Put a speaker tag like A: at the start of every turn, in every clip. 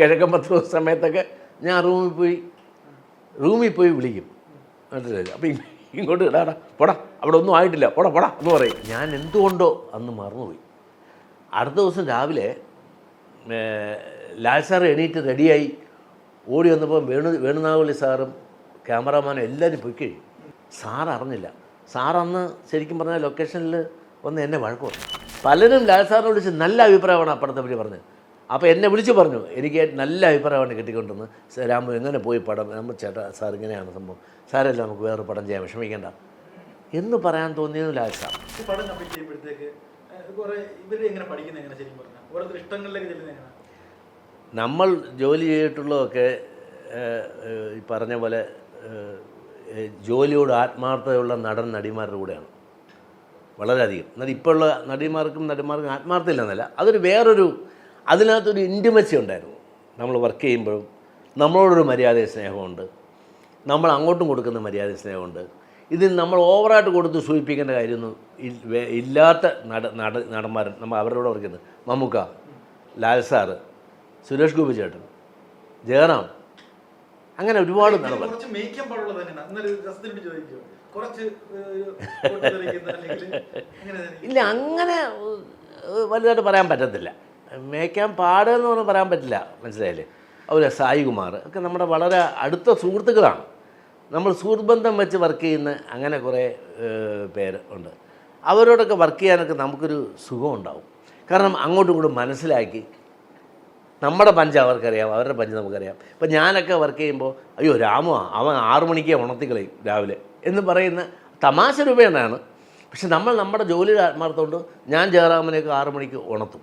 A: കിഴക്കൻ പത്ത് ദിവസം സമയത്തൊക്കെ ഞാൻ റൂമിൽ പോയി റൂമിൽ പോയി വിളിക്കും. മനസ്സിലായില്ല അപ്പം ഇങ്ങോട്ട് ഇടാടാ പോടാ അവിടെ ഒന്നും ആയിട്ടില്ല പോടാ പോടാ എന്ന് പറയും. ഞാൻ എന്തുകൊണ്ടോ അന്ന് മറന്നുപോയി. അടുത്ത ദിവസം രാവിലെ ലാൽ സാർ എണീറ്റ് റെഡിയായി. ഓടി വന്നപ്പോൾ വേണു വേണുനാവളി സാറും ക്യാമറാമാനും എല്ലാവരും പോയി കഴിയും. സാർ അറിഞ്ഞില്ല. സാർ അന്ന് ശരിക്കും പറഞ്ഞാൽ ലൊക്കേഷനിൽ വന്ന് എന്നെ വഴക്ക് പറഞ്ഞു. പലരും ലാൽ സാറിനെ വിളിച്ച് നല്ല അഭിപ്രായമാണ് അപ്പുറത്തെ പറ്റി പറഞ്ഞത്. അപ്പോൾ എന്നെ വിളിച്ച് പറഞ്ഞു എനിക്ക് നല്ല അഭിപ്രായമാണ് കിട്ടിക്കൊണ്ടെന്ന് രാമു എങ്ങനെ പോയി പടം? നമ്മൾ ചേട്ടാ സാർ ഇങ്ങനെയാണ് സംഭവം. സാരല്ല നമുക്ക് വേറെ പടം ചെയ്യാൻ വിഷമിക്കേണ്ട. എന്ന് പറയാൻ തോന്നിയത് ലാൽ സാർ
B: പടം ചെയ്യുമ്പോഴത്തേക്ക് എങ്ങനെ പഠിക്കുന്നത് എങ്ങനെ ശരിക്കും പറഞ്ഞാൽ ഓരോരുത്തർ ഇഷ്ടങ്ങളിലേക്ക് ചെല്ലുന്നത് എങ്ങനെ
A: നമ്മൾ ജോലി ചെയ്തിട്ടുള്ളതൊക്കെ ഈ പറഞ്ഞ പോലെ ജോലിയോട് ആത്മാർത്ഥതയുള്ള നടൻ നടിമാരുടെ കൂടെയാണ്. വളരെയധികം. എന്നാൽ ഇപ്പോൾ ഉള്ള നടിമാർക്കും നടിമാർക്കും ആത്മാർത്ഥമില്ല എന്നല്ല അതൊരു വേറൊരു അതിനകത്തൊരു ഇന്റിമസി ഉണ്ടായിരുന്നു. നമ്മൾ വർക്ക് ചെയ്യുമ്പോഴും നമ്മളോടൊരു മര്യാദ സ്നേഹമുണ്ട് നമ്മൾ അങ്ങോട്ടും കൊടുക്കുന്ന മര്യാദ സ്നേഹമുണ്ട് ഇതിൽ നമ്മൾ ഓവറായിട്ട് കൊടുത്ത് സൂചിപ്പിക്കേണ്ട കാര്യമൊന്നും ഇല്ലാത്ത നട നട നടന്മാർ നമ്മൾ അവരോട് വർക്കുന്നത് മമ്മൂക്ക ലാൽ സാറ് സുരേഷ് ഗോപി ചേട്ടൻ ജയറാം. അങ്ങനെ ഒരുപാട് നടന്മാർ ഇല്ല അങ്ങനെ വലുതായിട്ട് പറയാൻ പറ്റത്തില്ല. മേയ്ക്കാൻ പാടുകയെന്ന് പറഞ്ഞാൽ പറയാൻ പറ്റില്ല. മനസ്സിലായില്ലേ? അതുപോലെ സായി കുമാർ ഒക്കെ നമ്മുടെ വളരെ അടുത്ത സുഹൃത്തുക്കളാണ്. നമ്മൾ സുഹൃത്ത് ബന്ധം വെച്ച് വർക്ക് ചെയ്യുന്ന അങ്ങനെ കുറേ പേര് ഉണ്ട്. അവരോടൊക്കെ വർക്ക് ചെയ്യാനൊക്കെ നമുക്കൊരു സുഖം ഉണ്ടാവും. കാരണം അങ്ങോട്ടും ഇങ്ങോട്ടും മനസ്സിലാക്കി നമ്മുടെ പഞ്ച് അവർക്കറിയാം അവരുടെ പഞ്ച് നമുക്കറിയാം. ഇപ്പം ഞാനൊക്കെ വർക്ക് ചെയ്യുമ്പോൾ അയ്യോ രാമു അവൻ ആറു മണിക്കേ ഉണർത്തിക്കളയും രാവിലെ എന്ന് പറയുന്ന തമാശ രൂപേണയാണ്. പക്ഷെ നമ്മൾ നമ്മുടെ ജോലിയുടെ ആത്മാർത്ഥമുണ്ട് ഞാൻ ജയറാമനെയൊക്കെ ആറു മണിക്ക് ഉണർത്തും.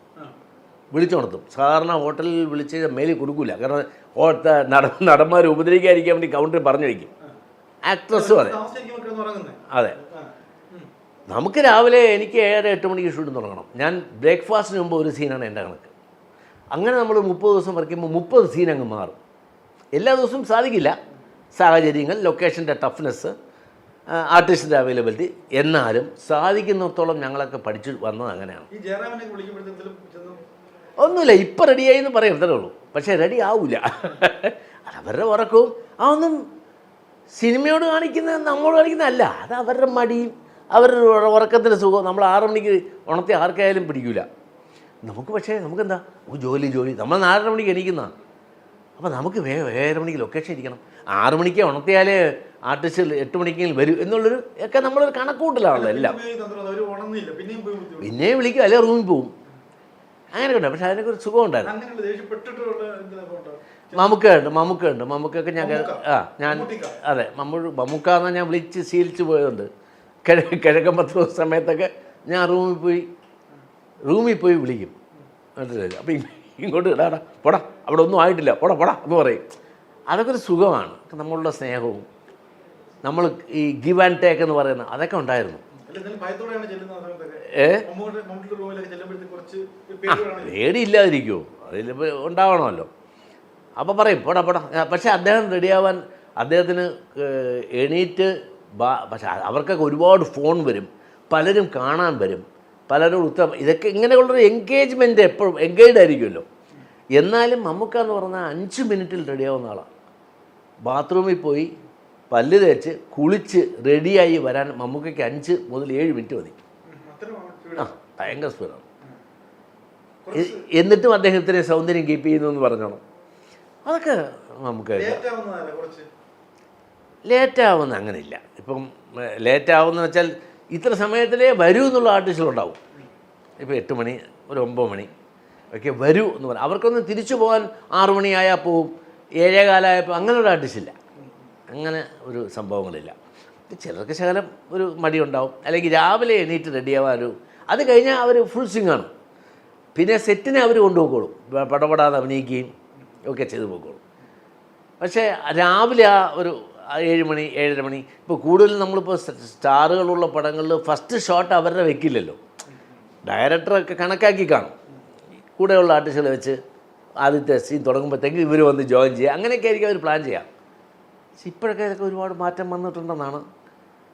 A: വിളിച്ചുണർത്തും സാധാരണ ഹോട്ടലിൽ വിളിച്ച് മേലിൽ കൊടുക്കില്ല കാരണം ഹോട്ട നട നടന്മാർ ഉപദ്രവിക്കാതിരിക്കാൻ വേണ്ടി കൗണ്ടറിൽ പറഞ്ഞു വയ്ക്കും ആക്ട്രസ്സും അതെ അതെ. നമുക്ക് രാവിലെ എനിക്ക് ഏഴര എട്ട് മണിക്ക് ഷൂട്ട് തുടങ്ങണം. ഞാൻ ബ്രേക്ക്ഫാസ്റ്റിന് മുമ്പ് ഒരു സീനാണ് എന്റെ കണക്ക്. അങ്ങനെ നമ്മൾ മുപ്പത് ദിവസം വർക്ക് ചെയ്യുമ്പോൾ മുപ്പത് സീൻ അങ്ങ് മാറും. എല്ലാ ദിവസവും സാധിക്കില്ല. സാഹചര്യങ്ങൾ ലൊക്കേഷന്റെ ടഫ്നെസ് ആർട്ടിസ്റ്റിന്റെ അവൈലബിലിറ്റി എന്നാലും സാധിക്കുന്നിടത്തോളം ഞങ്ങളൊക്കെ പഠിച്ചു വന്നത് അങ്ങനെയാണ്. ഒന്നുമില്ല ഇപ്പം റെഡിയായി എന്ന് പറയും അത്രേ ഉള്ളൂ. പക്ഷേ റെഡി ആവില്ല അവരുടെ ഉറക്കവും. ആ ഒന്നും സിനിമയോട് കാണിക്കുന്ന നമ്മോട് കാണിക്കുന്നതല്ല അത് അവരുടെ മടിയും അവരുടെ ഉറ- ഉറക്കത്തിന്റെ സുഖം നമ്മൾ ആറ് മണിക്ക് ഉണർത്തി ആർക്കായാലും പിടിക്കില്ല നമുക്ക് പക്ഷേ നമുക്കെന്താ? നമുക്ക് ജോലി ജോലി. നമ്മൾ നാലര മണിക്ക് എണീക്കുന്ന. അപ്പോൾ നമുക്ക് വേ ഏഴര മണിക്ക് ലൊക്കേഷൻ ഇരിക്കണം. ആറ് മണിക്ക് ഉണർത്തിയാലേ ആർട്ടിസ്റ്റ് എട്ട് മണിക്കെങ്കിലും വരും എന്നുള്ളൊരു ഒക്കെ നമ്മളൊരു കണക്കൂട്ടലാണല്ലോ എല്ലാം.
B: പിന്നെയും
A: വിളിക്കും അല്ലെ റൂമിൽ പോവും. അങ്ങനെയൊക്കെ ഉണ്ട്. പക്ഷെ അതിനൊക്കെ ഒരു സുഖം ഉണ്ടായിരുന്നു
B: മമ്മൂക്കുണ്ട് ദേഷ്യപ്പെട്ടിട്ടുള്ള എന്തിനൊക്കെ ഉണ്ടോ
A: മമ്മൂക്ക ഉണ്ട്? മമ്മൂക്ക ഉണ്ട് മമ്മൂക്കൊക്കെ ഞാൻ ആ ഞാൻ അതെ മമ്മൂ മമ്മൂക്ക എന്നാൽ ഞാൻ വിളിച്ച് ശീലിച്ച് പോയതുണ്ട്. കിഴ കിഴക്കൻ പത്ത് ദിവസം സമയത്തൊക്കെ ഞാൻ റൂമിൽ പോയി റൂമിൽ പോയി വിളിക്കും. മനസ്സിലായില്ല അപ്പം ഇങ്ങോട്ട് ഇടാടാ പോടാ അവിടെ ഒന്നും ആയിട്ടില്ല. പോടാ പോടാ എന്ന് പറയും. അതൊക്കെ ഒരു സുഖമാണ്. നമ്മളുടെ സ്നേഹവും. നമ്മൾ ഈ ഗിവ് ആൻഡ് ടേക്ക് എന്ന് പറയുന്ന അതൊക്കെ ഉണ്ടായിരുന്നു. പേടിയില്ലാതിരിക്കുമോ അതിൽ ഉണ്ടാവണമല്ലോ. അപ്പോൾ പറയും പോടാ പോടാ. പക്ഷേ അദ്ദേഹം റെഡിയാവാൻ അദ്ദേഹത്തിന് എണീറ്റ് പക്ഷെ അവർക്കൊക്കെ ഒരുപാട് ഫോൺ വരും. പലരും കാണാൻ വരും. പലരും ഉത്തരം ഇതൊക്കെ ഇങ്ങനെയുള്ളൊരു എൻഗേജ്മെന്റ് എപ്പോഴും എൻഗേജ്ഡ് ആയിരിക്കുമല്ലോ. എന്നാലും മമ്മൂക്ക എന്ന് പറഞ്ഞാൽ അഞ്ച് മിനിറ്റിൽ റെഡിയാവുന്ന ആളാണ് ബാത്റൂമിൽ പോയി പല്ല് തേച്ച് കുളിച്ച് റെഡിയായി വരാൻ മമ്മൂക്കയ്ക്ക് അഞ്ച് മുതൽ ഏഴ് മിനിറ്റ് മതി. ആ ഭയങ്കര സ്പീഡാണ് എന്നിട്ടും അദ്ദേഹത്തിന് സൗന്ദര്യം കീപ്പ് ചെയ്യുന്നു എന്ന് പറഞ്ഞോണം അതൊക്കെ നമുക്ക് ലേറ്റാവുന്ന അങ്ങനെയില്ല. ഇപ്പം ലേറ്റാവുന്ന വെച്ചാൽ ഇത്ര സമയത്തിലേ വരൂ എന്നുള്ള ആർട്ടിസ്റ്റുകളുണ്ടാവും ഇപ്പോൾ എട്ട് മണി ഒരു ഒമ്പത് മണി ഒക്കെ വരൂ എന്ന് പറയും അവർക്കൊന്ന് തിരിച്ചു പോകാൻ ആറു മണിയായാൽ പോവും ഏഴേകാലമായപ്പോൾ അങ്ങനെ ഒരു ആർട്ടിസ്റ്റില്ല അങ്ങനെ ഒരു സംഭവങ്ങളില്ല. ചിലർക്ക് ശകലം ഒരു മടിയുണ്ടാവും. അല്ലെങ്കിൽ രാവിലെ എണീറ്റ് റെഡിയാവാൻ ഒരു അത് കഴിഞ്ഞാൽ അവർ ഫുൾ സ്വിങ്ങാണ് പിന്നെ സെറ്റിനെ അവർ കൊണ്ടുപോയിക്കോളും. പടപടാതെ അഭിനയിക്കുകയും ഒക്കെ ചെയ്തു പോയിക്കോളും. പക്ഷേ രാവിലെ ആ ഒരു ഏഴ് മണി ഏഴര മണി ഇപ്പോൾ കൂടുതലും നമ്മളിപ്പോൾ സ്റ്റ- സ്റ്റാറുകളുള്ള പടങ്ങളിൽ ഫസ്റ്റ് ഷോട്ട് അവരുടെ വെക്കില്ലല്ലോ. ഡയറക്ടറൊക്കെ കണക്കാക്കി കാണും. കൂടെയുള്ള ആർട്ടിസ്റ്റുകളെ വെച്ച് ആദ്യത്തെ സീൻ തുടങ്ങുമ്പോഴത്തേക്ക് ഇവർ വന്ന് ജോയിൻ ചെയ്യുക. അങ്ങനെയൊക്കെ ആയിരിക്കും അവർ പ്ലാൻ ചെയ്യാം പക്ഷെ ഇപ്പോഴൊക്കെ ഇതൊക്കെ ഒരുപാട് മാറ്റം വന്നിട്ടുണ്ടെന്നാണ്.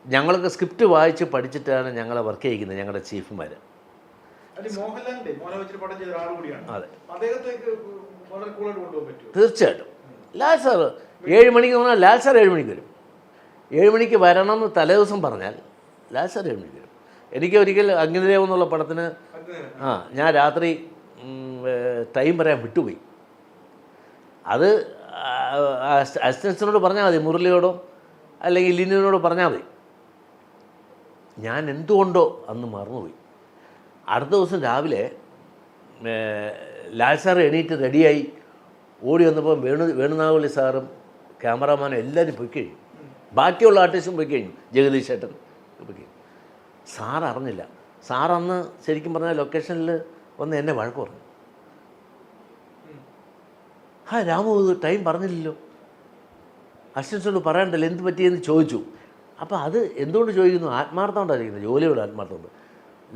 A: ഞങ്ങളൊക്കെ സ്ക്രിപ്റ്റ് വായിച്ച് പഠിച്ചിട്ടാണ് ഞങ്ങളെ വർക്ക് ചെയ്യിക്കുന്നത് ഞങ്ങളുടെ ചീഫുമാർ അതെ തീർച്ചയായിട്ടും. ലാൽ സാർ ഏഴ് മണിക്ക് പറഞ്ഞാൽ ലാൽ സാർ ഏഴ് മണിക്ക് വരും. ഏഴ് മണിക്ക് വരണം എന്ന് തലേദിവസം പറഞ്ഞാൽ ലാൽ സാർ ഏഴ് മണിക്ക് വരും. എനിക്ക് ഒരിക്കൽ അഗ്നിദേവം എന്നുള്ള പടത്തിന് ആ ഞാൻ രാത്രി ടൈം പറയാൻ വിട്ടുപോയി. അത് അസിസ്റ്റൻസിനോട് പറഞ്ഞാൽ മതി മുരളിയോടോ അല്ലെങ്കിൽ ലിനിയനോട് പറഞ്ഞാൽ മതി. ഞാൻ എന്തുകൊണ്ടോ അന്ന് മറന്നുപോയി. അടുത്ത ദിവസം രാവിലെ ലാൽ സാർ എണീറ്റ് റെഡിയായി. ഓടി വന്നപ്പോൾ വേണു വേണുനാവലി സാറും ക്യാമറാമാനും എല്ലാവരും പോയി കഴിഞ്ഞു. ബാക്കിയുള്ള ആർട്ടിസ്റ്റും പോയി കഴിഞ്ഞു. ജഗദീഷ് ചേട്ടൻ പോയി കഴിഞ്ഞു. സാർ അറിഞ്ഞില്ല. സാർ അന്ന് ശരിക്കും പറഞ്ഞാൽ ലൊക്കേഷനിൽ വന്ന് എന്നെ വഴക്ക് പറഞ്ഞു. ആ രാമു ടൈം പറഞ്ഞില്ലല്ലോ. അസിസ്റ്റൻസോട് പറയണ്ടല്ലോ എന്ത് പറ്റിയെന്ന് ചോദിച്ചു. അപ്പോൾ അത് എന്തുകൊണ്ട് ചോദിക്കുന്നു? ആത്മാർത്ഥം കൊണ്ടായിരിക്കുന്നത് ജോലിയോട് ആത്മാർത്ഥം കൊണ്ട്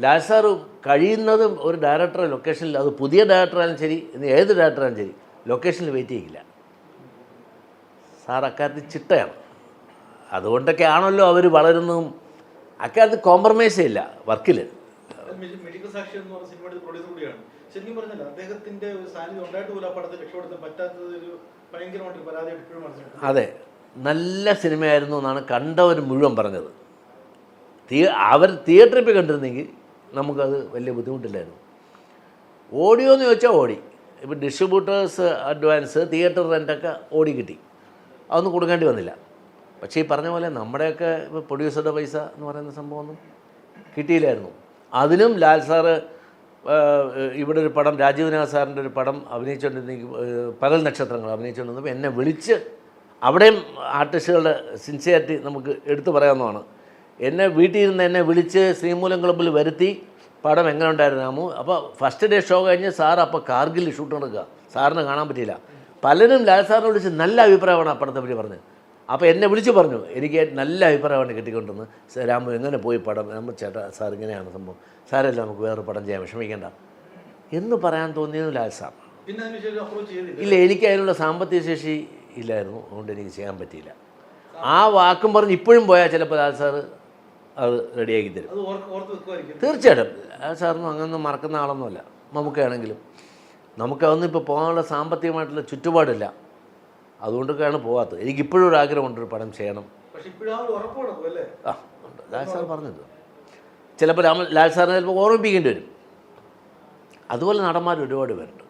A: ലാൽ സാറ് കഴിയുന്നതും ഒരു ഡയറക്ടർ ലൊക്കേഷനിൽ അത് പുതിയ ഡയറക്ടറായാലും ശരി ഇനി ഏത് ഡയറക്ടറായാലും ശരി ലൊക്കേഷനിൽ വെയിറ്റ് ചെയ്യില്ല. സാർ അക്കാര്യത്തിൽ ചിട്ടയാണ്. അതുകൊണ്ടൊക്കെ ആണല്ലോ അവർ വളരുന്നതും. അക്കാര്യത്തിൽ കോംപ്രമൈസ് ഇല്ല വർക്കിൽ
B: ശരിക്കും പറഞ്ഞില്ല അദ്ദേഹത്തിന്റെ സാന്നിധ്യം ഉണ്ടായിട്ട് പോലും ആ പടത്തിൽ രക്ഷപ്പെടുത്താൻ പറ്റാത്തത് ഒരു ഭയങ്കരമായിട്ട് പരാതി എപ്പോഴും
A: അതെ. നല്ല സിനിമയായിരുന്നു എന്നാണ് കണ്ടവർ മുഴുവൻ പറഞ്ഞത്. തീ അവർ തിയേറ്ററിൽ പോയി കണ്ടിരുന്നെങ്കിൽ നമുക്കത് വലിയ ബുദ്ധിമുട്ടില്ലായിരുന്നു. ഓഡിയോ എന്ന് ചോദിച്ചാൽ ഓടി. ഇപ്പോൾ ഡിസ്ട്രിബ്യൂട്ടേഴ്സ് അഡ്വാൻസ് തിയേറ്റർ റെന്റൊക്കെ ഓടി കിട്ടി. അതൊന്നും കൊടുക്കേണ്ടി വന്നില്ല. പക്ഷേ ഈ പറഞ്ഞ പോലെ നമ്മുടെയൊക്കെ ഇപ്പോൾ പ്രൊഡ്യൂസറുടെ പൈസ എന്ന് പറയുന്ന സംഭവമൊന്നും കിട്ടിയില്ലായിരുന്നു. അതിനും ലാൽ സാറ് ഇവിടെ ഒരു പടം രാജീവനാഥ് സാറിന്റെ ഒരു പടം അഭിനയിച്ചുകൊണ്ടിരുന്നെങ്കിൽ പകൽ നക്ഷത്രങ്ങൾ അഭിനയിച്ചുകൊണ്ടിരുന്നപ്പോൾ എന്നെ വിളിച്ച് അവിടെയും ആർട്ടിസ്റ്റുകളുടെ സിൻസിയറിറ്റി നമുക്ക് എടുത്തു പറയാവുന്നതാണ്. എന്നെ വീട്ടിൽ ഇരുന്ന് എന്നെ വിളിച്ച് ശ്രീമൂലം ക്ലബ്ബിൽ വരുത്തി പടം എങ്ങനെ ഉണ്ടായിരുന്നു അപ്പോൾ ഫസ്റ്റ് ഡേ ഷോ കഴിഞ്ഞ് സാർ അപ്പോൾ കാർഗിൽ ഷൂട്ട് നടക്കുക. സാറിന് കാണാൻ പറ്റിയില്ല. പലരും ലാൽ സാറിനെ വിളിച്ച് നല്ല അഭിപ്രായമാണ് ആ പടത്തെ പറ്റി പറഞ്ഞത്. അപ്പോൾ എന്നെ വിളിച്ച് പറഞ്ഞു എനിക്ക് നല്ല അഭിപ്രായമാണ് കിട്ടിക്കൊണ്ടിരുന്നത്. "സർ, രാമു എങ്ങനെ പോയി പടം? നമ്മൾ ചേട്ടാ സാർ ഇങ്ങനെയാണ് സംഭവം. സാരല്ല നമുക്ക് വേറെ പടം ചെയ്യാൻ വിഷമിക്കേണ്ട. എന്ന് പറയാൻ തോന്നിയത് ലാൽ സാർ. ഇല്ല എനിക്ക് അതിനുള്ള സാമ്പത്തിക ശേഷി ഇല്ലായിരുന്നു. അതുകൊണ്ട് എനിക്ക് ചെയ്യാൻ പറ്റിയില്ല. ആ വാക്കും പറഞ്ഞ് ഇപ്പോഴും പോയാൽ ചിലപ്പോൾ ലാൽ സാറ് അത് റെഡിയാക്കി തരും. തീർച്ചയായിട്ടും. ലാൽ സാറിനും അങ്ങനൊന്നും മറക്കുന്ന ആളൊന്നുമല്ല. നമുക്കാണെങ്കിലും. നമുക്കതൊന്നും ഇപ്പോൾ പോകാനുള്ള സാമ്പത്തികമായിട്ടുള്ള ചുറ്റുപാടില്ല. അതുകൊണ്ടൊക്കെയാണ് പോകാത്തത് എനിക്കിപ്പോഴും ഒരു ആഗ്രഹമുണ്ട് ഒരു പടം ചെയ്യണം.
B: ആ
A: ലാൽ സാർ പറഞ്ഞത് ചിലപ്പോൾ രാമ ലാൽ സാറിനെ ചിലപ്പോൾ ഓർമ്മിപ്പിക്കേണ്ടി വരും. അതുപോലെ നടന്മാർ ഒരുപാട് പേരുണ്ട്.